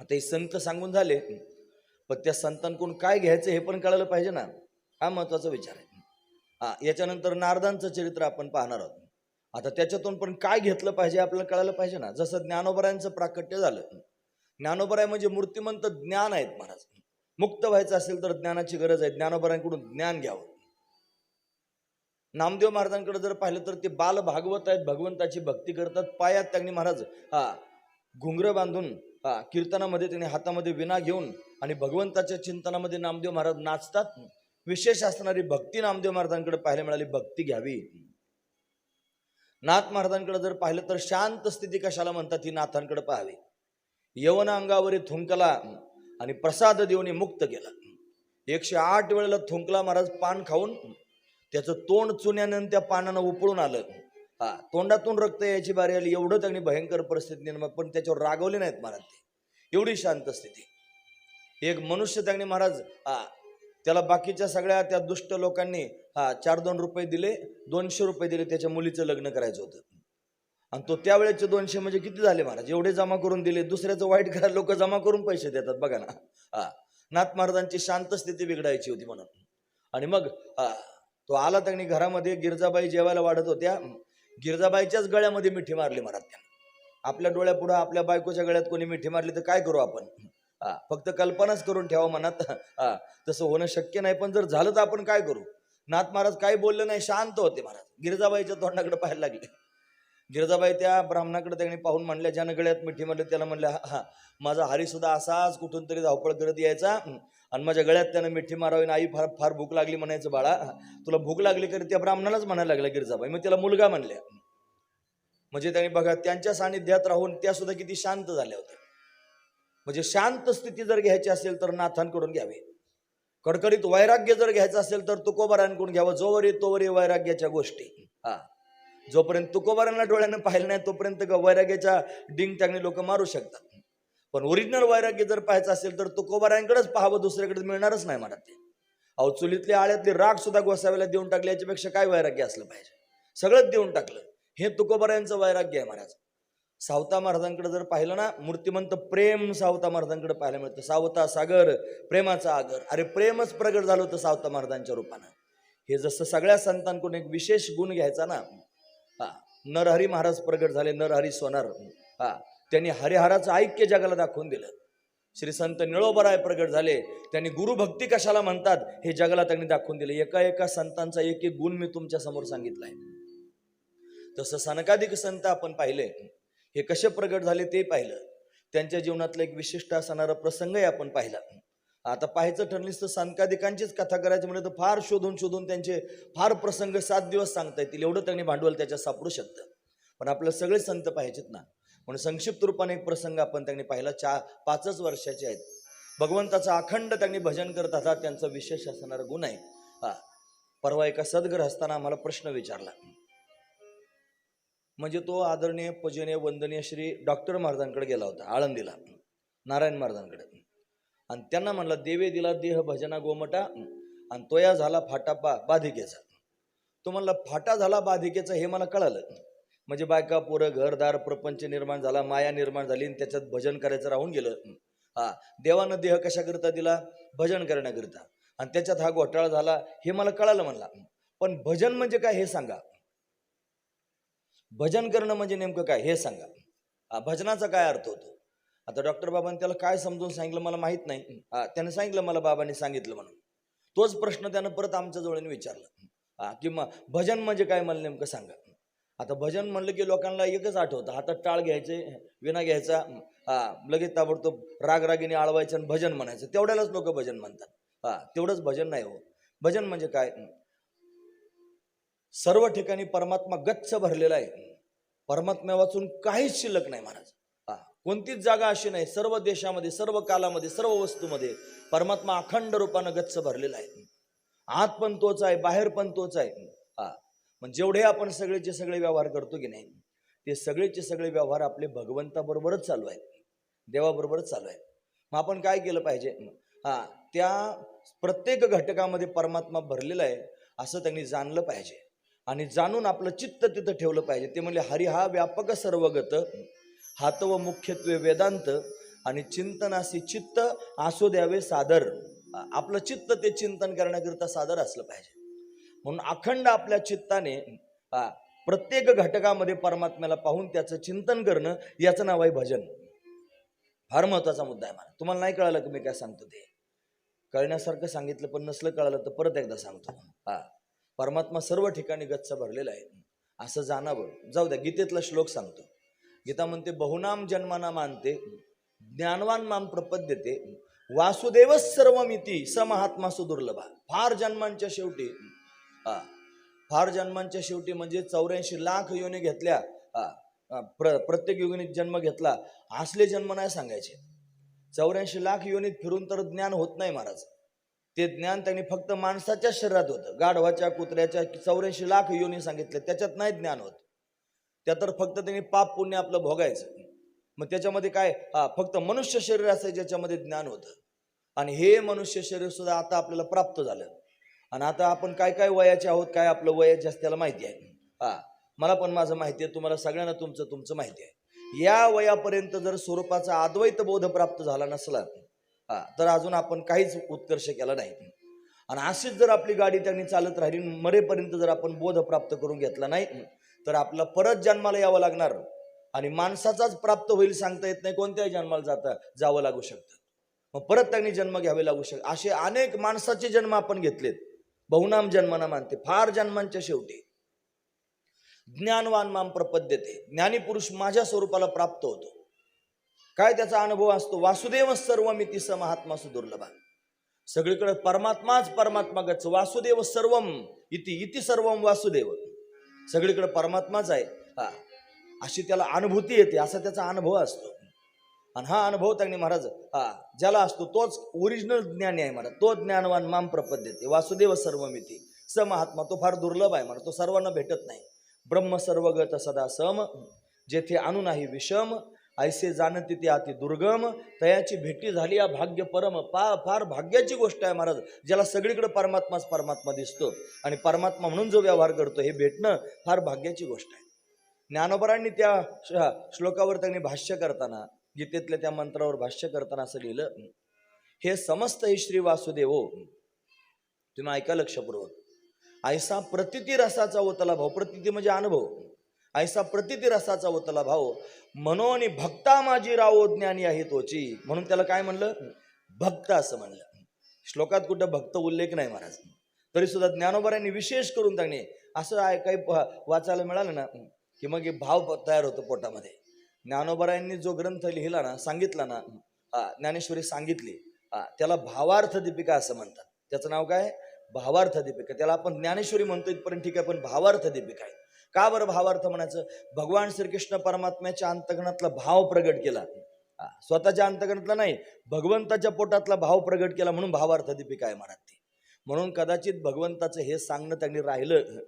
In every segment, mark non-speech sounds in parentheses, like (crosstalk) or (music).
आता हे संत सांगून झाले. पण त्या संतांकडून काय घ्यायचं हे पण कळलं पाहिजे ना. हा महत्त्वाचा विचार आहे. हा याच्यानंतर नारदांचं चरित्र आपण पाहणार आहोत. आता त्याच्यातून पण काय घेतलं पाहिजे आपल्याला कळायला पाहिजे ना. जसं ज्ञानोबरायांचं प्राकट्य झालं. ज्ञानोबराय म्हणजे मूर्तिमंत ज्ञान आहेत महाराज. मुक्त व्हायचं असेल तर ज्ञानाची गरज आहे. ज्ञानोबरायांकडून ज्ञान घ्यावं. नामदेव महाराजांकडे जर पाहिलं तर ते बाल भागवत आहेत. भगवंताची भक्ती करतात. पायात त्यांनी महाराज हा घुंगर बांधून हा कीर्तनामध्ये त्याने हातामध्ये विना घेऊन आणि भगवंताच्या चिंतनामध्ये नामदेव महाराज नाचतात. विशेष असणारी भक्ती नामदेव महाराजांकडे पाहायला मिळाली भक्ती घ्यावी. नाथ महाराजांकडे जर पाहिलं तर शांत स्थिती कशाला म्हणतात ही नाथांकडे पाहावी. यवन अंगावरी थुंकला आणि प्रसाद देऊन मुक्त केला. एकशे आठ वेळेला थुंकला महाराज पान खाऊन त्याचं तोंड चुन्यानं त्या पानानं उपळून आलं. हा तोंडातून रक्त यायची बारी आली एवढं त्यांनी भयंकर परिस्थिती निर्माण पण त्याच्यावर रागवले नाहीत महाराज ते. एवढी शांत स्थिती. एक मनुष्य त्यांनी महाराज हा त्याला बाकीच्या सगळ्या त्या दुष्ट लोकांनी हा चार दोन रुपये दिले दोनशे रुपये दिले त्याच्या मुलीचं लग्न करायचं होतं. आणि तो त्यावेळेचे दोनशे म्हणजे किती झाले महाराज? एवढे जमा करून दिले दुसऱ्याचं वाईट करायला लोक जमा करून पैसे देतात बघा ना. हा नाथ महाराजांची शांत स्थिती बिघडायची होती म्हणून. आणि मग हा तो आला त्यांनी घरामध्ये गिरजाबाई जेवायला वाढत होत्या. गिरजाबाईच्याच गळ्यामध्ये मिठी मारली महाराज त्यांना. आपल्या डोळ्यापुढं आपल्या बायकोच्या गळ्यात कोणी मिठी मारली तर काय करू आपण? हा फक्त कल्पनाच करून ठेवा मनात. हा तसं होणं शक्य नाही पण जर झालं तर आपण काय करू? नाथ महाराज काही बोलले नाही शांत होते महाराज. गिरजाबाईच्या तोंडाकडे पाहायला लागले. गिरजाबाई त्या ब्राह्मणाकडे त्यांनी पाहून म्हणल्या ज्यानं गळ्यात मिठी म्हणलं त्याला म्हणल्या हा माझा हरीसुद्धा असाच कुठून तरी धावपळ करत यायचा. आणि माझ्या गळ्यात त्यानं मिठी मारावी आणि आई फार फार भूक लागली म्हणायचं बाळा तुला भूक लागली तरी त्या ब्राह्मणालाच म्हणायला लागल्या गिरजाबाई. मग त्याला मुलगा म्हणल्या. म्हणजे त्यांनी बघा त्यांच्या सानिध्यात राहून त्या सुद्धा किती शांत झाल्या होत्या. म्हणजे शांत स्थिती जर घ्यायची असेल तर नाथांकडून घ्यावी. कडकडीत वैराग्य जर घ्यायचं असेल तर तुकोबारांकडून घ्यावं. जोवर तोवरी वैराग्याच्या गोष्टी. हा. जोपर्यंत तुकोबारांना डोळ्यानं पाहिलं नाही तोपर्यंत वैराग्याच्या डिंग त्यांनी लोक मारू शकतात. पण ओरिजिनल वैराग्य जर पाहायचं असेल तर तुकोबारांकडेच पाहावं दुसऱ्याकडे मिळणारच नाही मला ते. अहो चुलीतली आळ्यातली राग सुद्धा गोसाव्याला देऊन टाकले याच्यापेक्षा काय वैराग्य असलं पाहिजे? सगळंच देऊन टाकलं. हे तुकोबारांचं वैराग्य आहे महाराज. सावता महाराजांकडे जर पाहिलं ना मूर्तिमंत प्रेम सावता महाराजांकडे पाहायला मिळतं. सावता सागर प्रेमाचा आगर. अरे प्रेमच प्रगट झालं होतं सावता महाराजांच्या रूपानं. हे जसं सगळ्या संतांकडून एक विशेष गुण घ्यायचा ना नरहरी महाराज प्रगट झाले नरहरी सोनार. हा त्यांनी हरिहराचं ऐक्य जगाला दाखवून दिलं. श्री संत निळोबराय प्रगट झाले त्यांनी गुरुभक्ती कशाला म्हणतात हे जगाला त्यांनी दाखवून दिले. एका एका संतांचा एक एक गुण मी तुमच्यासमोर सांगितलाय. तसं सनकाधिक संत आपण पाहिले हे कसे प्रगट झाले ते पाहिलं. त्यांच्या जीवनातला एक विशिष्ट असणारा प्रसंगही आपण पाहिला. आता पाहायचं ठरलीस तर संकादिकांचीच कथा करायची म्हणजे तर फार शोधून शोधून त्यांचे फार प्रसंग सात दिवस सांगता येतील. एवढं त्यांनी भांडवल त्याच्यात सापडू शकतं. पण आपलं सगळे संत पाहिजेत ना. म्हणून संक्षिप्त रूपाने एक प्रसंग आपण त्यांनी पाहिला. चा पाचच वर्षाचे आहेत. भगवंताचं अखंड त्यांनी भजन करत असतात. त्यांचा विशेष असणारा गुण आहे. हा. परवा एका सद्ग्रह असताना आम्हाला प्रश्न विचारला. म्हणजे तो आदरणीय पूजनीय वंदनीय श्री डॉक्टर महाराजांकडे गेला होता. आळंदीला. नारायण महाराजांकडे. आणि त्यांना म्हणला देवे दिला देह भजना गोमटा आणि तोया झाला फाटा बा बाधिकेचा. तो म्हणला फाटा झाला बाधिकेचा हे मला कळालं. म्हणजे बायका पोरं घरदार प्रपंच निर्माण झाला माया निर्माण झाली आणि त्याच्यात भजन करायचं राहून गेलं. हा देवानं देह कशाकरिता दिला? भजन करण्याकरिता. आणि त्याच्यात हा घोटाळा झाला हे मला कळालं म्हणला. पण भजन म्हणजे काय हे सांगा. भजन करणं म्हणजे नेमकं काय हे सांगा. हा, भजनाचा काय अर्थ होतो? आता डॉक्टर बाबांनी त्याला काय समजून सांगितलं मला माहीत नाही. त्याने सांगितलं मला बाबांनी सांगितलं म्हणून. तोच प्रश्न त्यानं परत आमच्या जवळ विचारला. हा की मग भजन म्हणजे काय मला नेमकं सांगा. आता भजन म्हणलं की लोकांना एकच आठवतं. हातात टाळ घ्यायचे विना घ्यायचा हा लगेच ताबडतोब राग रागीने आळवायचं आणि भजन म्हणायचं. तेवढ्यालाच लोक भजन म्हणतात. हा तेवढंच भजन नाही हो. भजन म्हणजे काय? सर्व ठिकाणी परमात्मा गच्च भरलेला आहे. परमात्म्या वाचून काहीच शिल्लक नाही महाराज. कोणतीच जागा अशी नाही. सर्व देशामध्ये सर्व कालामध्ये सर्व वस्तूमध्ये परमात्मा अखंड रूपानं गच्च भरलेला आहे. आत पण तोच आहे बाहेर पण तोच आहे. हा. मग जेवढे आपण सगळेचे सगळे व्यवहार करतो की नाही ते सगळेचे सगळे व्यवहार आपले भगवंताबरोबरच चालू आहेत. देवाबरोबरच चालू आहेत. मग आपण काय केलं पाहिजे? हा त्या प्रत्येक घटकामध्ये परमात्मा भरलेला आहे असं त्यांनी जाणलं पाहिजे. आणि जाणून आपलं चित्त तिथं ठेवलं पाहिजे. ते म्हणजे हरी हा व्यापक सर्वगत हात व मुख्यत्वे वेदांत आणि चिंतनासी चित्त असू द्यावे सादर. आपलं चित्त ते चिंतन करण्याकरिता सादर असलं पाहिजे. म्हणून अखंड आपल्या चित्ताने प्रत्येक घटकामध्ये परमात्म्याला पाहून त्याचं चिंतन करणं याचं नाव आहे भजन. फार महत्त्वाचा मुद्दा आहे मला. तुम्हाला नाही कळालं की मी काय सांगतो ते? कळण्यासारखं सांगितलं पण नसलं कळालं तर परत एकदा सांगतो. हा परमात्मा सर्व ठिकाणी गच्च भरलेला आहे. असं जाणावं. जाऊ द्या गीतेतला श्लोक सांगतो. गीता म्हणते बहुनाम जन्माना मानते ज्ञानवान माम प्रपद्यते वासुदेवच सर्वमिती स महात्मा सुदुर्लभा. फार जन्मांच्या शेवटी हा फार जन्मांच्या शेवटी म्हणजे चौऱ्याऐंशी लाख योनी घेतल्या हा, प्र प्रत्येक योनीत जन्म घेतला असले जन्म नाही सांगायचे. चौऱ्याऐंशी लाख योनीत फिरून तर ज्ञान होत नाही महाराज. ते ज्ञान त्यांनी फक्त माणसाच्या शरीरात होतं. गाढवाच्या कुत्र्याच्या चौऱ्याऐंशी लाख योनी सांगितले त्याच्यात नाही ज्ञान होत. त्या तर फक्त त्यांनी पाप पुण्य आपलं भोगायचं. मग त्याच्यामध्ये काय? हा फक्त मनुष्य शरीर असायचं ज्याच्यामध्ये ज्ञान होतं. आणि हे मनुष्य शरीर सुद्धा आता आपल्याला प्राप्त झालं. आणि आता आपण काय काय वयाचे आहोत काय आपलं वय जास्त त्याला माहिती आहे. हा मला पण माझं माहिती आहे तुम्हाला सगळ्यांना तुमचं तुमचं माहिती आहे. या वयापर्यंत जर स्वरूपाचा अद्वैत बोध प्राप्त झाला नसला हा तर अजून आपण काहीच उत्कर्ष केला नाही. आणि अशीच जर आपली गाडी त्यांनी चालत राहिली मरेपर्यंत जर आपण बोध प्राप्त करून घेतला नाही तर आपला परत जन्माला यावं लागणार. आणि माणसाचाच प्राप्त होईल सांगता येत नाही कोणत्याही जन्माला जाता जावं लागू शकतं. मग परत त्यांनी जन्म घ्यावे लागू शकत असे अनेक माणसाचे जन्म आपण घेतलेत. बहुनाम जन्माना मानते फार जन्मांच्या शेवटी. ज्ञानवान माम प्रपद्यते ज्ञानीपुरुष माझ्या स्वरूपाला प्राप्त होतो. काय त्याचा अनुभव असतो? वासुदेव सर्व मी तिस महात्मा सुदुर्लभा. सगळीकडे परमात्माच परमात्मा गच वासुदेव सर्वम इति इति सर्वम वासुदेव. सगळीकडे परमात्माच आहे. हा. अशी त्याला अनुभूती येते असा त्याचा अनुभव असतो. आणि हा अनुभव त्यांनी महाराज हा ज्याला असतो तोच ओरिजिनल ज्ञानी आहे महाराज. तो ज्ञानवान माम प्रपद्यते वासुदेव सर्वमिती. स महात्मा तो फार दुर्लभ आहे महाराज. तो सर्वांना भेटत नाही. ब्रह्म सर्वगत सदा सम. जेथे आणू नाही विषम ऐसे जाणं तिथे अति दुर्गम तयाची भेटी झाली या भाग्य परम पा फार भाग्याची गोष्ट आहे महाराज ज्याला सगळीकडे परमात्माच परमात्मा दिसतो. आणि परमात्मा म्हणून जो व्यवहार करतो हे भेटणं फार भाग्याची गोष्ट आहे. ज्ञानोबरांनी त्या श्लोकावर त्यांनी भाष्य करताना गीतेतल्या त्या मंत्रावर भाष्य करताना असं लिहिलं हे समस्त हे श्री वासुदेव तुम्ही ऐका लक्षपूर्वक. ऐसा प्रतिती रसाचा ओतला भाव प्रतिती म्हणजे अनुभव. ऐसा प्रतिती रसाचा होतला भाव मनोनी भक्ता माझी रावो ज्ञानी आहे तोची. म्हणून त्याला काय म्हणलं? भक्त असं म्हणलं. श्लोकात कुठं भक्त उल्लेख नाही महाराज. तरी सुद्धा ज्ञानोबऱ्यांनी विशेष करून त्यांनी असं आहे काही वाचायला मिळालं ना की मग हे भाव तयार होतो पोटामध्ये. ज्ञानोबरायांनी जो ग्रंथ लिहिला ना सांगितला ना हा, ज्ञानेश्वरी सांगितली हा, त्याला भावार्थ दीपिका असं म्हणतात. त्याचं नाव काय? भावार्थ दीपिका. त्याला आपण ज्ञानेश्वरी म्हणतो इथपर्यंत ठीक आहे पण भावार्थ दीपिका आहे. का बरं भावार्थ म्हणायचं? भगवान श्रीकृष्ण परमात्म्याच्या अंतकरणातला भाव प्रगट केला. स्वतःच्या अंतकरणातला नाही भगवंताच्या पोटातला भाव प्रगट केला म्हणून भावार्थ दीपिका आहे म्हणत ती. म्हणून कदाचित भगवंताचं हे सांगणं त्यांनी राहिलं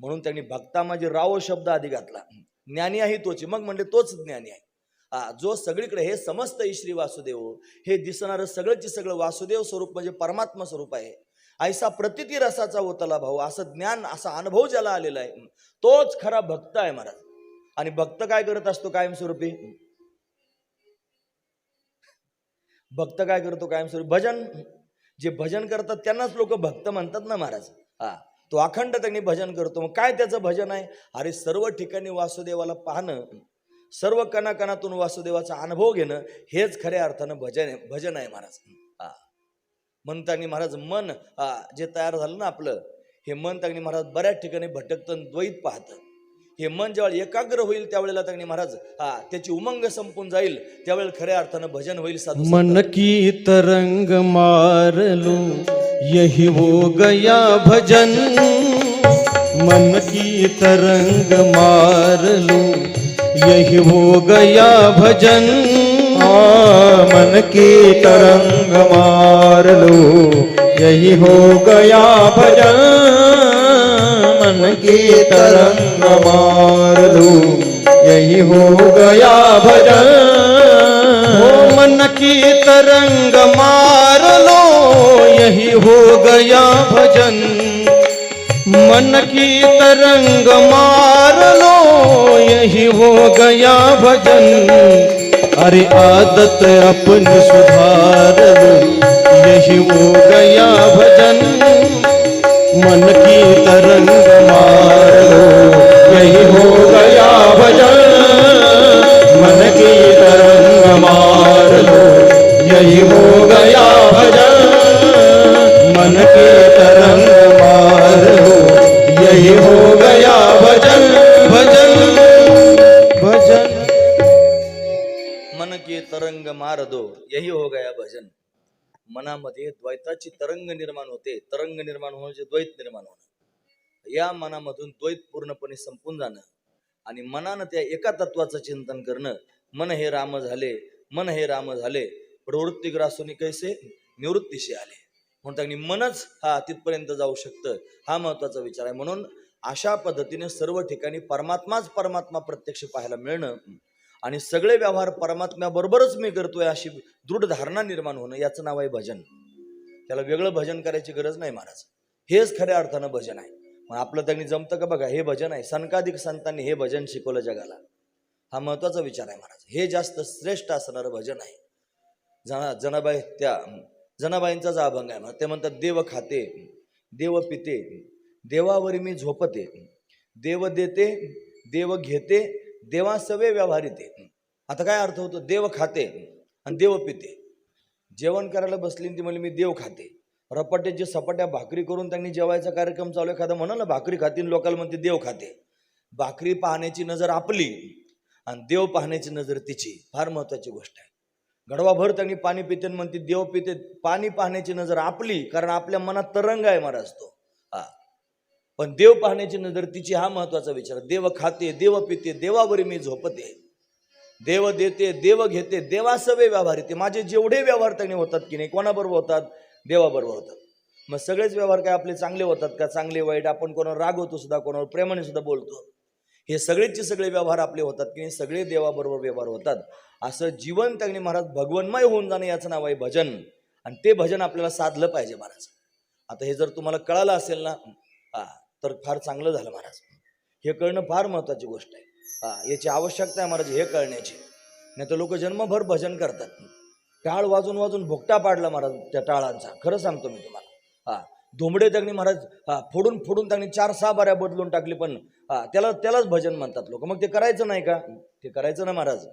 म्हणून त्यांनी भक्ता माझी राव शब्द आधी घातला. ज्ञानी आहे तोची मग म्हणजे तोच ज्ञानी आहे. हा जो सगळीकडे हे समस्त श्री वासुदेव हे दिसणारं सगळंची सगळं वासुदेव स्वरूप म्हणजे परमात्मा स्वरूप आहे. ऐसा प्रतिती रसाचा ओतला भाऊ असं ज्ञान असा अनुभव ज्याला आलेला आहे. तोच खरा भक्त आहे महाराज. आणि भक्त काय करत असतो कायमस्वरूपी? भक्त काय करतो कायमस्वरूपी? भजन. जे भजन करतात त्यांनाच लोक भक्त म्हणतात ना महाराज. हा. तो अखंड त्यांनी भजन करतो. मग काय त्याचं भजन आहे? अरे सर्व ठिकाणी वासुदेवाला पाहणं सर्व कणाकणातून वासुदेवाचा अनुभव घेणं हेच खऱ्या अर्थानं भजन आहे भजन आहे महाराज. हा. म्हणतानी महाराज मन हा जे तयार झालं ना आपलं हे मन त्यांनी महाराज बऱ्याच ठिकाणी भटकतं द्वैत पाहतं. हे मन जेव्हा एकाग्र होईल त्यावेळेला त्यांनी महाराज हा त्याची उमंग संपून जाईल. त्यावेळेला खऱ्या अर्थानं भजन होईल साधू मन की तरंग मारलो यही हो गया भजन. मन की तरंग मारलू यही हो गया भजन. मन की तरंग मार लो यही हो गया भजन। मन की तरंग मार लो यही हो गया भजन। हो मन की तरंग मार लो यही हो गया भजन। मन की तरंग मार लो यही हो गया भजन। अरे आदत अपन सुधार यही हो गया भजन। मन की तरंग मार लो यही हो मनामध्ये द्वैताची तरंग निर्माण होते. तरंग निर्माण होणं म्हणजे द्वैत निर्माण होणं. या मनामधून द्वैत पूर्णपणे संपून जाणं आणि मनानं त्या एका तत्वाचं चिंतन करणं. मन हे राम झाले मन हे राम झाले प्रवृत्तीग्रासून कैसे? निवृत्तीशी आले. म्हणतात आणि मनच हा तिथपर्यंत जाऊ शकतं हा महत्त्वाचा विचार आहे. म्हणून अशा पद्धतीने सर्व ठिकाणी परमात्माच परमात्मा प्रत्यक्ष पाहायला मिळणं आणि सगळे व्यवहार परमात्म्याबरोबरच मी करतोय अशी दृढ धारणा निर्माण होणं याचं नाव आहे भजन. त्याला वेगळं भजन करायची गरज नाही महाराज. हेच खऱ्या अर्थानं भजन आहे. मग आपलं त्यांनी जमतं का बघा? हे भजन आहे. संकाधिक संतांनी हे भजन शिकवलं जगाला. हा महत्त्वाचा विचार आहे महाराज. हे जास्त श्रेष्ठ असणारं भजन आहे. जना जनाबाई त्या जनाबाईंचाच हा अभंग आहे ते म्हणतात देव खाते देव पिते देवावरी मी झोपते देव देते देव घेते देवा सवे व्यवहारिते. आता काय अर्थ होतो? देव खाते आणि देव पिते. जेवण करायला बसली ती म्हणजे मी देव खाते. रपाट्याची सपाट्या भाकरी करून त्यांनी जेवायचा कार्यक्रम चालू आहे. एखादा म्हणा ना भाकरी खातीन लोकांना म्हणते देव खाते. भाकरी पाहण्याची नजर आपली आणि देव पाहण्याची नजर तिची. फार महत्वाची गोष्ट आहे. गडवाभर त्यांनी पाणी पिते म्हणते देव पिते. पाणी पाहण्याची नजर आपली कारण आपल्या मनात तरंग आहे महाराज तो. पण देव पाहण्याची नजर तिची हा महत्त्वाचा विचार देव खाते देव पिते देवावरी मी झोपते. देव देते देव घेते देवासवे व्यवहार येते. माझे जेवढे व्यवहार त्यांनी होतात की नाही कोणाबरोबर होतात? देवाबरोबर होतात. मग सगळेच व्यवहार काय आपले चांगले होतात का? चांगले वाईट आपण कोणावर रागवतो सुद्धा कोणावर प्रेमाने सुद्धा बोलतो. हे सगळेचे सगळे व्यवहार आपले होतात की नाही सगळे देवाबरोबर व्यवहार होतात. असं जीवन त्यांनी महाराज भगवन्मय होऊन जाणं याचं नाव आहे भजन. आणि ते भजन आपल्याला साधलं पाहिजे महाराज. आता हे जर तुम्हाला कळालं असेल ना हा तर फार चांगलं झालं महाराज. हे कळणं फार महत्वाची गोष्ट आहे. हा याची आवश्यकता आहे महाराज हे कळण्याची. नाही तर लोक जन्मभर भजन करतात. टाळ वाजून वाजून भोगटा पाडला महाराज त्या टाळांचा. खरं सांगतो मी तुम्हाला. हा धोंबडे त्यांनी महाराज हा फोडून फोडून त्यांनी चार सहा बाऱ्या बदलून टाकली पण हा त्याला त्यालाच भजन म्हणतात लोक. मग ते करायचं नाही का? ते करायचं ना महाराज?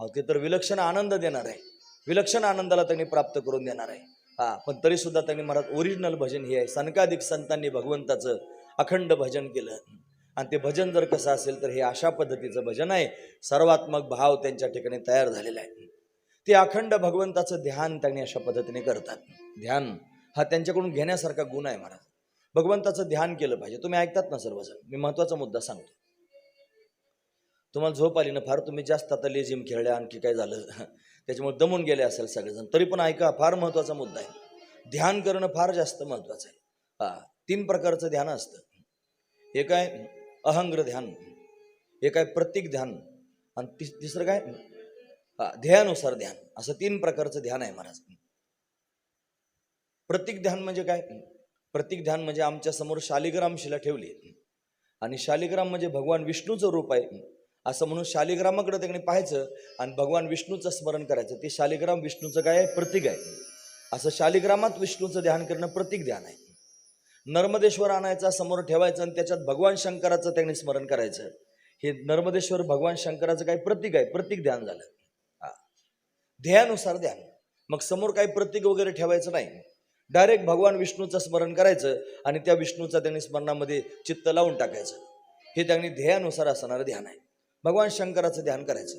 अहो ते तर विलक्षण आनंद देणार आहे. विलक्षण आनंदाला त्यांनी प्राप्त करून देणार आहे. हा पण तरी सुद्धा त्यांनी महाराज ओरिजिनल भजन हे आहे. सनकाधिक संतांनी भगवंताचं अखंड भजन केलं. आणि ते भजन जर कसं असेल तर हे अशा पद्धतीचं भजन आहे. सर्वात्मक भाव त्यांच्या ठिकाणी तयार झालेला आहे. ते अखंड भगवंताचं ध्यान त्यांनी अशा पद्धतीने करतात. ध्यान हा त्यांच्याकडून घेण्यासारखा गुण आहे महाराज. भगवंताचं ध्यान केलं पाहिजे. तुम्ही ऐकतात ना सर्वजण? मी महत्त्वाचा मुद्दा सांगतो. तुम्हाला झोप आली ना फार तुम्ही जास्त आता लेझिम खेळल्या आणखी काय झालं? त्याच्यामुळे दमून गेले असेल सगळेजण. तरी पण ऐका फार महत्त्वाचा मुद्दा आहे. ध्यान करणं फार जास्त महत्वाचं आहे. हा तीन प्रकारचं ध्यान असतं. एक आहे अहंग्र ध्यान एक आहे प्रतीक ध्यान आणि तिस तिसरं काय? ध्येयानुसार ध्यान. असं तीन प्रकारचं ध्यान आहे महाराज. प्रतीक ध्यान म्हणजे काय? प्रतीक ध्यान म्हणजे आमच्यासमोर शालिग्राम शिला ठेवली. आणि शालिग्राम म्हणजे भगवान विष्णूचं रूप आहे. असं म्हणून शालिग्रामाकडे त्यांनी पाहायचं आणि भगवान विष्णूचं स्मरण करायचं. ते शालिग्राम विष्णूचं काय? आहे प्रतीक आहे. असं शालिग्रामात विष्णूचं ध्यान करणं प्रतीक ध्यान आहे. नर्मदेश्वर आणायचा समोर ठेवायचं आणि त्याच्यात भगवान शंकराचं त्यांनी स्मरण करायचं. हे नर्मदेश्वर भगवान शंकराचं काही प्रतीक आहे प्रतीक ध्यान झालं. हा. ध्येयानुसार ध्यान. मग समोर काही प्रतीक वगैरे ठेवायचं नाही. डायरेक्ट भगवान विष्णूचं स्मरण करायचं आणि त्या विष्णूचा त्यांनी स्मरणामध्ये चित्त लावून टाकायचं. हे त्यांनी ध्येयानुसार असणारं ध्यान आहे. भगवान शंकराचं ध्यान करायचं.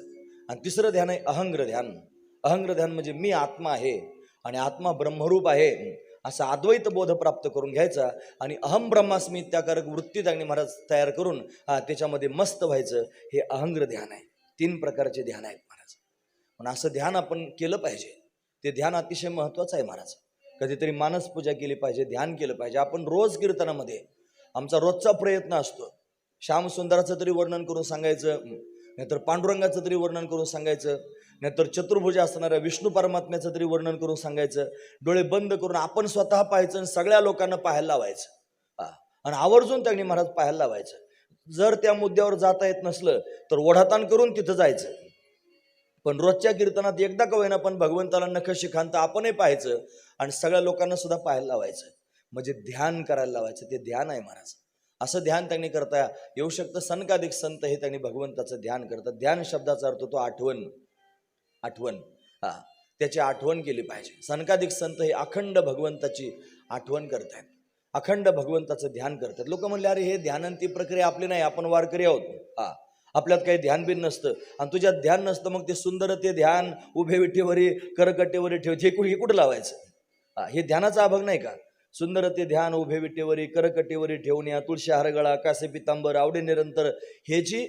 आणि तिसरं ध्यान आहे अहंग्र ध्यान. अहंग्र ध्यान म्हणजे मी आत्मा आहे आणि आत्मा ब्रह्मरूप आहे. असा अद्वैत बोध प्राप्त करून घ्यायचा आणि अहम ब्रह्मास्मी त्याकारक वृत्ती त्यांनी महाराज तयार करून हा त्याच्यामध्ये मस्त व्हायचं हे अहंग्र ध्यान आहे. तीन प्रकारचे ध्यान आहेत महाराज. पण असं ध्यान आपण केलं पाहिजे. ते ध्यान अतिशय महत्त्वाचं आहे महाराज. कधीतरी मानस पूजा केली पाहिजे ध्यान केलं पाहिजे. आपण रोज कीर्तनामध्ये आमचा रोजचा प्रयत्न असतो. श्यामसुंदराचं तरी वर्णन करून सांगायचं नाहीतर पांडुरंगाचं तरी वर्णन करून सांगायचं. नाहीतर चतुर्भुज असणाऱ्या विष्णू परमात्म्याचं तरी वर्णन करून सांगायचं. डोळे बंद करून आपण स्वतः पाहायचं आणि सगळ्या लोकांना पाहायला लावायचं. आणि आवर्जून त्यांनी महाराज पाहायला लावायचं. जर त्या मुद्द्यावर जाता येत नसलं तर ओढाताण करून तिथं जायचं. पण रोजच्या कीर्तनात एकदा का होईना पण भगवंताला नख शिखांत आपणही पाहायचं आणि सगळ्या लोकांना सुद्धा पाहायला लावायचं. म्हणजे ध्यान करायला लावायचं. ते ध्यान आहे महाराज. असं ध्यान त्यांनी करता येऊ शकतं. सनकाधिक संत हे त्यांनी भगवंताचं ध्यान करतात. ध्यान शब्दाचा अर्थ तो आठवण. आठवण. हा. त्याची आठवण केली पाहिजे. सनकाधिक संत हे अखंड भगवंताची आठवण करतायत. अखंड भगवंताचं ध्यान करतात. लोक म्हणले अरे हे ध्यान ती प्रक्रिया आपली नाही. आपण वारकरी आहोत. हा. आपल्यात काही ध्यान बिन नसतं. आणि तुझ्यात ध्यान नसतं मग ते सुंदर ते ध्यान उभे विठेवरी करकटेवरी ठेव हे कुठे हे कुठं लावायचं? हा. हे ध्यानाचा अभाग नाही का? सुंदर ते ध्यान उभे विटेवरी करकटेवरी ठेवून या तुळशी हारगळा कासे पितांबर आवडे निरंतर. हे जी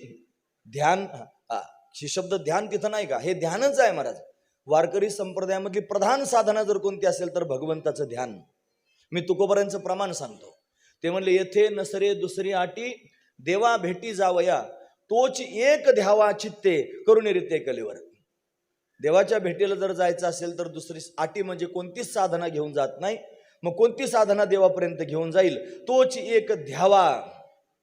ध्यान हा, हे शब्द ध्यान तिथं नाही का? हे ध्यानच आहे महाराज. वारकरी संप्रदायामधली प्रधान साधना जर कोणती असेल तर भगवंताचं ध्यान. मी तुकोबऱ्यांचं प्रमाण सांगतो. ते म्हणले येथे नसरे दुसरी आटी देवा भेटी जावया. तोच एक ध्यावा चित्ते करून रिते कलेवर. देवाच्या भेटीला जर जायचं असेल तर दुसरी आटी म्हणजे कोणतीच साधना घेऊन जात नाही. मग कोणती साधना देवापर्यंत घेऊन जाईल? तोच एक ध्यावा.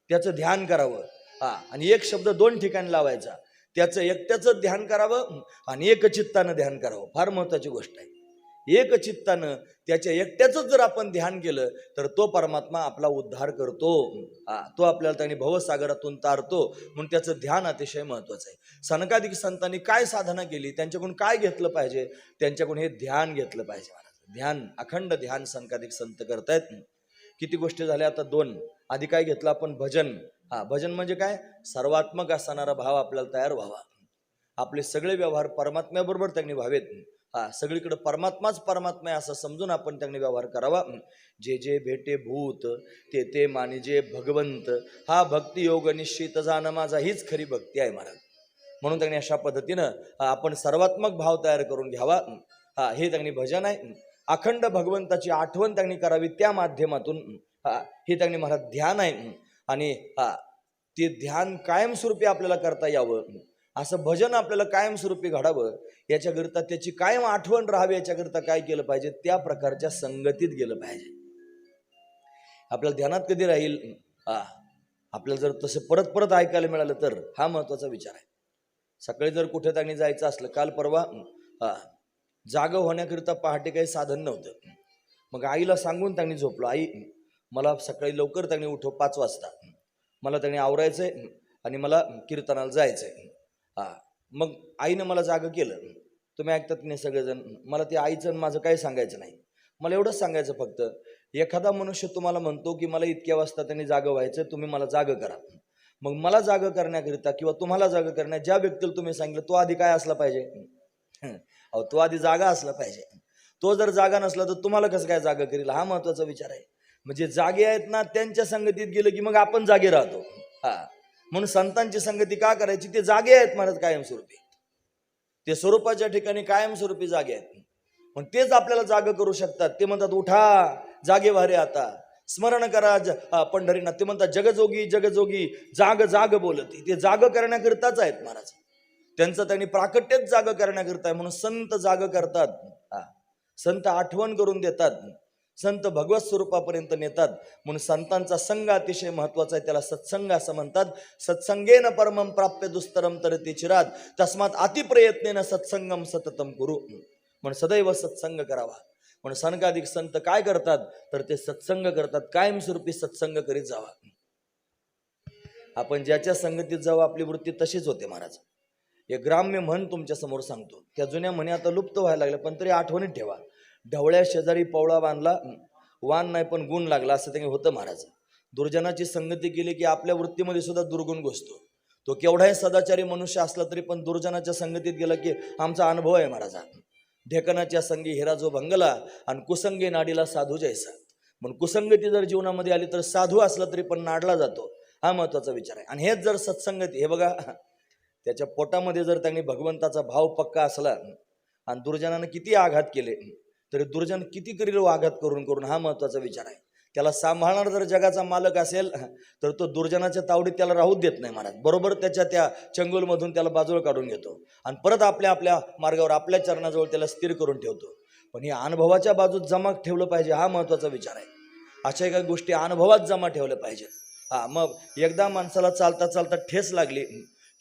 त्याचं ध्यान करावं. हा आणि एक शब्द दोन ठिकाणी लावायचा. त्याचं एकट्याचं ध्यान करावं आणि एक चित्तानं ध्यान करावं. फार महत्वाची गोष्ट आहे. एक चित्तानं त्याच्या एकट्याच जर आपण ध्यान केलं तर तो परमात्मा आपला उद्धार करतो. हा तो आपल्याला त्याने भवसागरातून तारतो. म्हणून त्याचं ध्यान अतिशय महत्वाचं आहे. सनकाधिक संतांनी काय साधना केली? त्यांच्याकडून काय घेतलं पाहिजे? त्यांच्याकडून हे ध्यान घेतलं पाहिजे. ध्यान अखंड ध्यान संकाधिक संत करतायत. किती गोष्टी झाल्या आता? दोन. आधी काय घेतलं आपण? भजन. हा भजन म्हणजे काय? सर्वात्मक असणारा भाव आपल्याला तयार व्हावा. आपले सगळे व्यवहार परमात्म्याबरोबर त्यांनी व्हावेत. हा सगळीकडे परमात्माच परमात्मा आहे असं समजून आपण त्यांनी व्यवहार करावा. जे जे भेटे भूत ते ते मानिजे भगवंत. हा भक्ती योग निश्चित जाणं माझा हीच खरी भक्ती आहे महाराज. म्हणून त्यांनी अशा पद्धतीनं आपण सर्वात्मक भाव तयार करून घ्यावा. हा हे त्यांनी भजन आहे. अखंड भगवंताची आठवण त्यांनी करावी त्या माध्यमातून हे त्यांनी महाराज ध्यान आहे. आणि ते ध्यान कायमस्वरूपी आपल्याला करता यावं. असं भजन आपल्याला कायमस्वरूपी घडावं याच्याकरिता त्याची कायम आठवण राहावी याच्याकरिता काय केलं पाहिजे त्या प्रकारच्या संगतीत गेलं पाहिजे. आपल्याला ध्यानात कधी राहील आपल्याला जर तसं परत परत ऐकायला मिळालं तर हा महत्त्वाचा विचार आहे. सकाळी जर कुठे त्यांनी जायचं असलं काल परवा हा जागं होण्याकरिता पहाटे काही साधन नव्हतं. मग आईला सांगून त्यांनी झोपलो. आई मला सकाळी लवकर त्यांनी उठव पाच वाजता. मला त्यांनी आहे आणि मला कीर्तनाला जायचं आहे हा मग आईनं मला जागं केलं. तुम्ही ऐकतात नाही सगळेजण? मला ते आईचं आणि माझं काही सांगायचं नाही. मला एवढंच सांगायचं फक्त एखादा मनुष्य तुम्हाला म्हणतो की मला इतक्या वाजता त्यांनी जागं व्हायचं तुम्ही मला जागं करा. मग मला जागं करण्याकरिता किंवा तुम्हाला जागं करण्या ज्या व्यक्तीला तुम्ही सांगितलं तो आधी काय असला पाहिजे? अहो तो आधी जागा असला पाहिजे. तो जर जागा नसला तर तुम्हाला कसं काय जागा करील? हा महत्त्वाचा विचार आहे. म्हणजे जागे आहेत ना त्यांच्या संगतीत गेलं की मग आपण जागे राहतो. हा. म्हणून संतांची संगती का करायची? ते जागे आहेत महाराज कायमस्वरूपी. ते स्वरूपाच्या ठिकाणी कायमस्वरूपी जागे आहेत. पण तेच आपल्याला जाग करू शकतात. ते म्हणतात उठा जागे वारे आता. स्मरण करा ज- पंढरीनाथ. ते म्हणतात जगजोगी जगजोगी जाग जाग बोलत. ते जाग करण्याकरिताच आहेत महाराज. त्यांचं त्यांनी प्राकट्यच जाग करण्याकरता आहे म्हणून संत जाग करतात. हा. संत आठवण करून देतात. संत भगवत स्वरूपापर्यंत नेतात. म्हणून संतांचा संघ अतिशय महत्त्वाचा आहे. त्याला सत्संग असं म्हणतात. सत्संगेन परमं प्राप्य दुस्तरम तर ते चिरात. तस्मात अतिप्रयत्नेनं सत्संगम सततम करू. म्हणून सदैव सत्संग करावा. म्हणून सनकाधिक संत काय करतात? तर ते सत्संग करतात. कायमस्वरूपी सत्संग करीत जावा. आपण ज्याच्या संगतीत जाऊ आपली वृत्ती तशीच होते महाराज. एक ग्राम्य म्हण तुमच्यासमोर सांगतो. त्या जुन्या म्हणी आता लुप्त व्हायला लागल्या पण तरी आठवणीत ठेवा. ढवळ्या शेजारी पवळा बांधला वान नाही पण गुण लागला असं त्यांनी होतं महाराज दुर्जनाची संगती केली की आपल्या वृत्तीमध्ये सुद्धा दुर्गुण घुसतो. तो केवढाही सदाचारी मनुष्य असला तरी पण दुर्जनाच्या संगतीत गेला की आमचा अनुभव आहे महाराजा. ढेकणाच्या संगी हिरा जो भंगला आणि कुसंगी नाडीला साधू जैसा. म्हणून कुसंगती जर जीवनामध्ये आली तर साधू असला तरी पण नाडला जातो हा महत्त्वाचा विचार आहे. आणि हेच जर सत्संगती हे बघा त्याच्या पोटामध्ये जर त्यांनी भगवंताचा भाव पक्का असला आणि दुर्जनानं किती आघात केले तरी दुर्जन किती करील आघात करून करून हा महत्त्वाचा विचार आहे. त्याला सांभाळणार जर जगाचा मालक असेल तर तो दुर्जनाच्या तावडीत त्याला राहू देत नाही महाराज. बरोबर त्याच्या त्या चंगुलमधून त्याला बाजूला काढून घेतो आणि परत आपल्या आपल्या मार्गावर आपल्या चरणाजवळ त्याला स्थिर करून ठेवतो. पण हे अनुभवाच्या बाजूत जमा ठेवलं पाहिजे हा महत्त्वाचा विचार आहे. अशा काही गोष्टी अनुभवात जमा ठेवल्या पाहिजेत. हां मग एकदा माणसाला चालता चालता ठेस लागली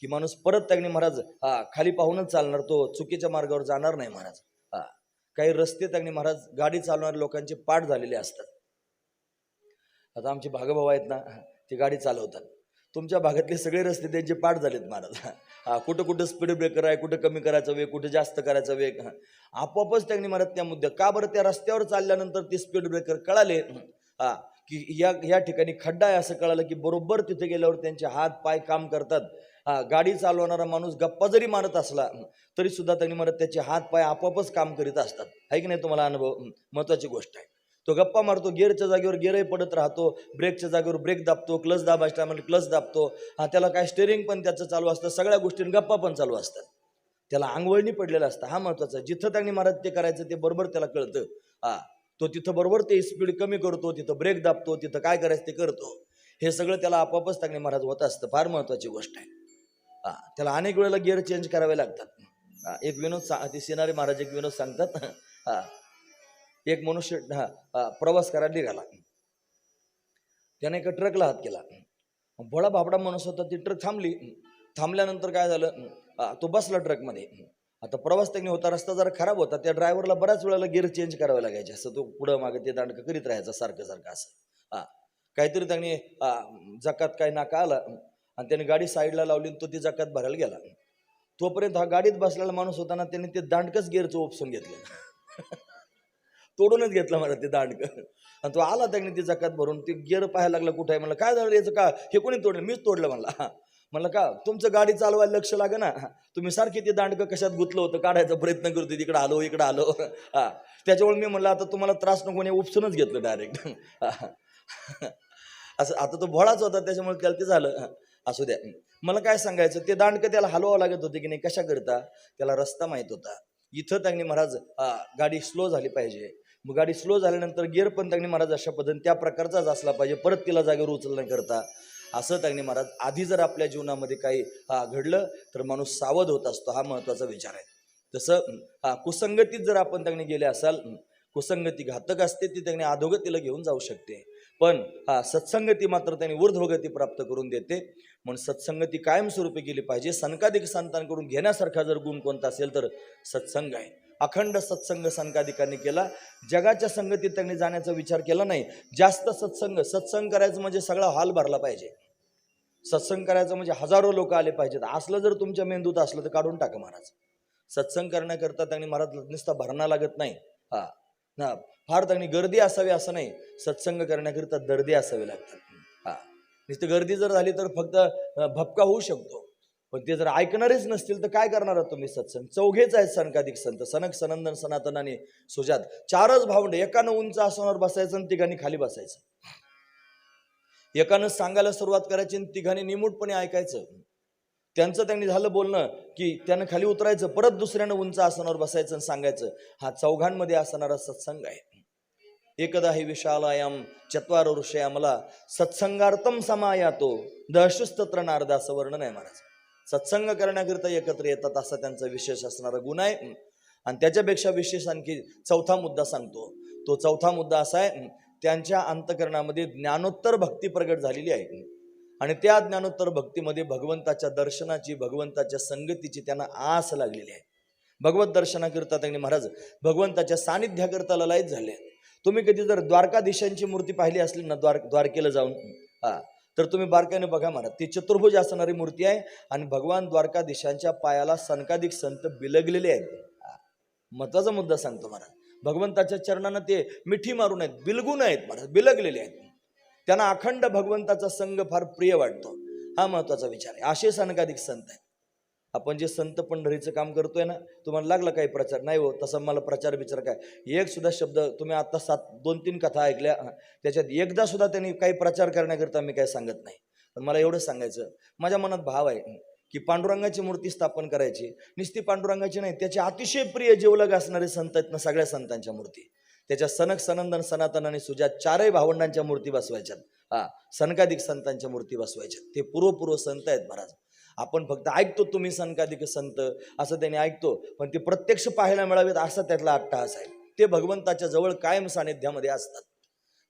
की माणूस परत त्यांनी महाराज हा खाली पाहूनच चालणार तो चुकीच्या मार्गावर जाणार नाही महाराज. हा. काही रस्ते त्यांनी महाराज गाडी चालवणाऱ्या लोकांचे पाठ झालेले असतात. आता आमचे भागभाऊ आहेत ना ते गाडी चालवतात. तुमच्या भागातले सगळे रस्ते त्यांचे पाठ झालेत महाराज. हा कुठं कुठं स्पीड ब्रेकर आहे कुठं कमी करायचा वेग कुठं जास्त करायचा वेग. आपोआपच त्यांनी महाराज त्या मुद्द्या का बरं त्या रस्त्यावर चालल्यानंतर ते स्पीड ब्रेकर कळाले? हा की या या ठिकाणी खड्डा आहे असं कळालं की बरोबर तिथे गेल्यावर त्यांचे हात पाय काम करतात. हा गाडी चालवणारा माणूस गप्पा जरी मारत असला तरी सुद्धा त्यांनी म्हणत त्याचे हात पाय आपोआपच काम करीत असतात. आहे की नाही तुम्हाला अनुभव? महत्वाची गोष्ट आहे. तो गप्पा मारतो गिअरच्या जागेवर गिअरही पडत राहतो ब्रेकच्या जागेवर ब्रेक दाबतो क्लच दाबायच्या म्हणजे क्लच दाबतो. हा त्याला काय स्टेअरिंग पण त्याचं चालू असतं सगळ्या गोष्टीं गप्पा पण चालू असतात. त्याला आंघोळणी पडलेलं असतं. हा महत्त्वाचा जिथं त्यांनी महाराज ते करायचं ते बरोबर त्याला कळतं. हा तो तिथं बरोबर ते स्पीड कमी करतो तिथं ब्रेक दाबतो तिथं काय करायचं ते करतो. हे सगळं त्याला आपोआपच त्यांनी महाराज होत असतं. फार महत्वाची गोष्ट आहे. त्याला अनेक वेळेला गिअर चेंज करावे लागतात. एक विनोद सा ते सिनारी महाराज एक विनोद सांगतात. हा एक मनुष्य हा हा, प्रवास करायला निघाला. त्याने एका ट्रकला हात केला. भोळा भाबडा माणूस होता ती ट्रक थांबली. थांबल्यानंतर काय झालं? तो बसला ट्रकमध्ये आता प्रवास त्यांनी होता रस्ता जरा खराब होता त्या ड्रायव्हरला बऱ्याच वेळेला गिअर चेंज करावे लागायचे. असं तो पुढं मागे ते दांडकं करीत राहायचा सारखं सारखं असं. हा काहीतरी त्यांनी जकात काय नाका आला. आणि त्याने गाडी साईडला लावली आणि तो ती जकात भरायला गेला. तोपर्यंत हा गाडीत बसलेला माणूस होता ना त्याने ते दांडकच गिअरचं ओपसून घेतलं. (laughs) तोडूनच घेतलं मला ते दांडकं. आणि तो आला त्याने ती जकात भरून ते गिअर पाहायला लागला कुठं आहे? म्हणलं काय झालं? याचं का? हे कोणी तोडलं? मीच तोडलं म्हणला. (laughs) म्हणलं का? तुमचं गाडी चालवायला लक्ष लागे ना? तुम्ही सारखी ते दांडकं कशात गुतलं होतं? काढायचा प्रयत्न करतो तिकडं आलो इकडं आलो. (laughs) हा. त्याच्यामुळे मी म्हणलं आता तुम्हाला त्रास नको नाही उपसूनच घेतलं डायरेक्ट असं आता तो भोळाच होता त्याच्यामुळे त्याला ते झालं. असू द्या. मला काय सांगायचं ते दांडकं त्याला हलवावं लागत होते की नाही कशा करता? त्याला रस्ता माहीत होता. इथं त्यांनी महाराज गाडी स्लो झाली पाहिजे. मग गाडी स्लो झाल्यानंतर गिअर पण त्यांनी महाराज अशा पद्धतीने त्या प्रकारचाच असला पाहिजे. परत तिला जागेवर उचलण्याकरता असं त्यांनी महाराज आधी जर आपल्या जीवनामध्ये काही हा घडलं तर माणूस सावध होत असतो. हा महत्त्वाचा विचार आहे. तसं हा कुसंगतीत जर आपण त्यांनी गेले असाल कुसंगती घातक असते ती त्यांनी अधोगतीला घेऊन जाऊ शकते. पण हा सत्संगती मात्र त्यांनी ऊर्ध्वगती प्राप्त करून देते. म्हणून सत्संगती कायमस्वरूपी केली पाहिजे. सनकाधिक संतांकडून घेण्यासारखा जर गुण कोणता असेल तर सत्संग आहे. अखंड सत्संग सनकाधिकांनी केला. जगाच्या संगतीत त्यांनी जाण्याचा विचार केला नाही. जास्त सत्संग सत्संग करायचं म्हणजे सगळा हॉल भरला पाहिजे. सत्संग करायचं म्हणजे हजारो लोक आले पाहिजेत. असलं जर तुमच्या मेंदूत असलं तर काढून टाका महाराज. सत्संग करण्याकरता त्यांनी महाराज नुसता भरणा लागत नाही. हा. ना फार चांगली गर्दी असावी असं नाही. सत्संग करण्याकरिता दर्दी असावी लागतात. हा. नुसतं गर्दी जर झाली तर फक्त भपका होऊ शकतो. पण ते जर ऐकणारेच नसतील तर काय करणार आहात तुम्ही सत्संग? चौघेच आहेत सनकाधिक संत. सनक सनंदन सनातन आणि सुजात. चारच भावंड. एकानं उंच आसनावर बसायचं आणि तिघांनी खाली बसायचं. एकानं सांगायला सुरुवात करायची आणि तिघांनी निमूटपणे ऐकायचं. त्यांचं त्यांनी झालं बोलणं की त्यानं खाली उतरायचं परत दुसऱ्यानं उंच आसनावर बसायचं आणि सांगायचं हा चौघांमध्ये असणारा सत्संग आहे. एकदा हे विशालायाम चत्वार ऋषया मला सत्संगार्थम समायातो दहशुस्तत्र नारदाचं असं वर्णन आहे महाराज. सत्संग करण्याकरिता एकत्र येतात असा त्यांचा विशेष असणारा गुण आहे. आणि त्याच्यापेक्षा विशेष आणखी चौथा मुद्दा सांगतो. तो चौथा मुद्दा असा आहे त्यांच्या अंतकरणामध्ये ज्ञानोत्तर भक्ती प्रगट झालेली आहे. आणि त्या ज्ञानोत्तर भक्तीमध्ये भगवंताच्या दर्शनाची भगवंताच्या संगतीची त्यांना आस लागलेली आहे. भगवत दर्शनाकरिता त्यांनी महाराज भगवंताच्या सानिध्याकरिता ललायत झाले. तुम्ही कधी जर द्वारकाधीशांची मूर्ती पाहिली असली ना द्वार द्वारकेला जाऊन हा तर तुम्ही बारकाने बघा महाराज ती चतुर्भुज असणारी मूर्ती आहे आणि भगवान द्वारकाधीशांच्या पायाला सनकाधिक संत बिलगलेले आहेत. महत्त्वाचा मुद्दा सांगतो महाराज. भगवंताच्या चरणानं ते मिठी मारून आहेत बिलगून आहेत महाराज बिलगलेले आहेत. त्यांना अखंड भगवंताचा संघ फार प्रिय वाटतो. हा महत्त्वाचा विचार आहे. असे सनकाधिक संत आहे आपण जे संत पंढरीचं काम करतोय ना तुम्हाला लागला काही प्रचार? नाही हो तसं मला प्रचार विचार काय? एक सुद्धा शब्द तुम्ही आता सात दोन तीन कथा ऐकल्या त्याच्यात एकदा सुद्धा त्यांनी काही प्रचार करण्याकरिता मी काही सांगत नाही. पण मला एवढं सांगायचं माझ्या मनात भाव आहे की पांडुरंगाची मूर्ती स्थापन करायची नुसती पांडुरंगाची नाही त्याचे अतिशय प्रिय जेवलग असणारे संत आहेत ना सगळ्या संतांच्या मूर्ती. त्याच्या सनक सनंदन सनातन आणि सुजात चारही भावंडांच्या मूर्ती बसवायच्यात. हा सनकाधिक संतांच्या मूर्ती बसवायच्यात. ते पूर्वपूर्व संत आहेत महाराज. आपण फक्त ऐकतो तुम्ही सनकाधिक संत असं त्यांनी ऐकतो. पण ते प्रत्यक्ष पाहायला मिळावेत असा त्यातला अट्टहास आहे. ते भगवंताच्या जवळ कायम सानिध्यामध्ये असतात.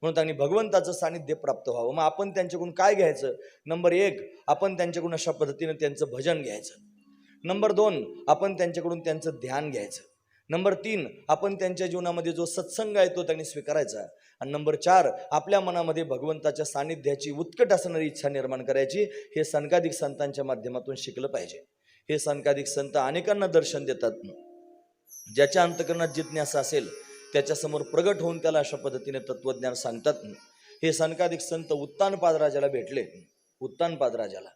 म्हणून त्यांनी भगवंताचं सानिध्य प्राप्त व्हावं. मग आपण त्यांच्याकडून काय घ्यायचं? नंबर एक आपण त्यांच्याकडून अशा पद्धतीनं त्यांचं भजन घ्यायचं. नंबर दोन आपण त्यांच्याकडून त्यांचं ध्यान घ्यायचं. नंबर तीन आपण त्यांच्या जीवनामध्ये जो सत्संग आहे तो त्यांनी स्वीकारायचा. आणि नंबर चार आपल्या मनामध्ये भगवंताच्या सानिध्याची उत्कट असणारी इच्छा निर्माण करायची. हे सनकाधिक संतांच्या माध्यमातून शिकलं पाहिजे. हे सनकाधिक संत अनेकांना दर्शन देतात. ज्याच्या अंतकरणात जिज्ञासा असेल त्याच्यासमोर प्रगट होऊन त्याला अशा पद्धतीने तत्वज्ञान सांगतात. हे सनकाधिक संत उत्तानपाद राजाला भेटले. उत्तानपाद राजाला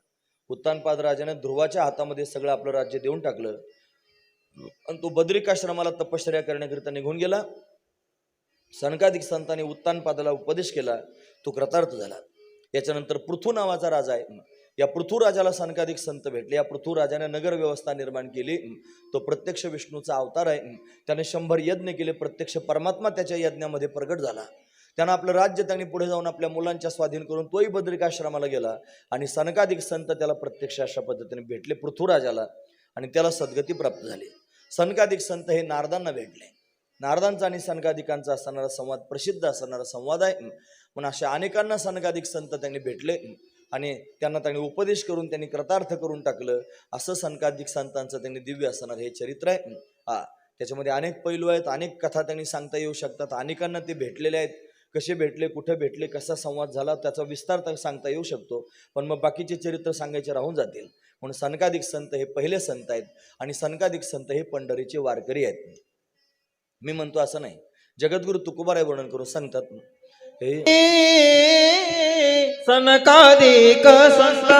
उत्तानपाद राजाने ध्रुवाच्या हातामध्ये सगळं आपलं राज्य देऊन टाकलं. आणि तो बद्रिकाश्रमाला तपश्चर्या करण्याकरिता निघून गेला. सनकाधिक संतांनी उत्तानपादाला उपदेश केला. तो कृतार्थ झाला. याच्यानंतर पृथू नावाचा राजा आहे. या पृथू राजाला सनकाधिक संत भेटले. या पृथू राजाने नगर व्यवस्था निर्माण केली. तो प्रत्यक्ष विष्णूचा अवतार आहे. त्याने शंभर यज्ञ केले. प्रत्यक्ष परमात्मा त्याच्या यज्ञामध्ये प्रगट झाला. त्यानं आपलं राज्य त्यांनी पुढे जाऊन आपल्या मुलांच्या स्वाधीन करून तोही बद्रिकाश्रमाला गेला. आणि सनकाधिक संत त्याला प्रत्यक्ष अशा पद्धतीने भेटले. पृथ्वीराजाला आणि त्याला सद्गती प्राप्त झाली. सनकाधिक संत हे नारदांना भेटले. नारदांचा आणि सनकाधिकांचा असणारा संवाद प्रसिद्ध असणारा संवाद आहे. म्हणून अशा अनेकांना सनकाधिक संत त्यांनी भेटले आणि त्यांना त्यांनी उपदेश करून त्यांनी कृतार्थ करून टाकलं. असं सनकाधिक संतांचं त्यांनी दिव्य असणार हे चरित्र आहे. हा त्याच्यामध्ये अनेक पैलू आहेत अनेक कथा त्यांनी सांगता येऊ शकतात. अनेकांना ते भेटलेले आहेत. कसे भेटले कुठे भेटले कसा संवाद झाला त्याचा विस्तार तर सांगता येऊ शकतो. पण मग बाकीचे चरित्र सांगायचे राहून जातील. म्हणून सनकाधिक संत हे पहिले संत आहेत आणि सनकाधिक संत हे पंढरीचे वारकरी आहेत. मी म्हणतो असं नाही. जगद्गुरु तुकोबाराय वर्णन करून सांगतात. हे सनकाधिक संत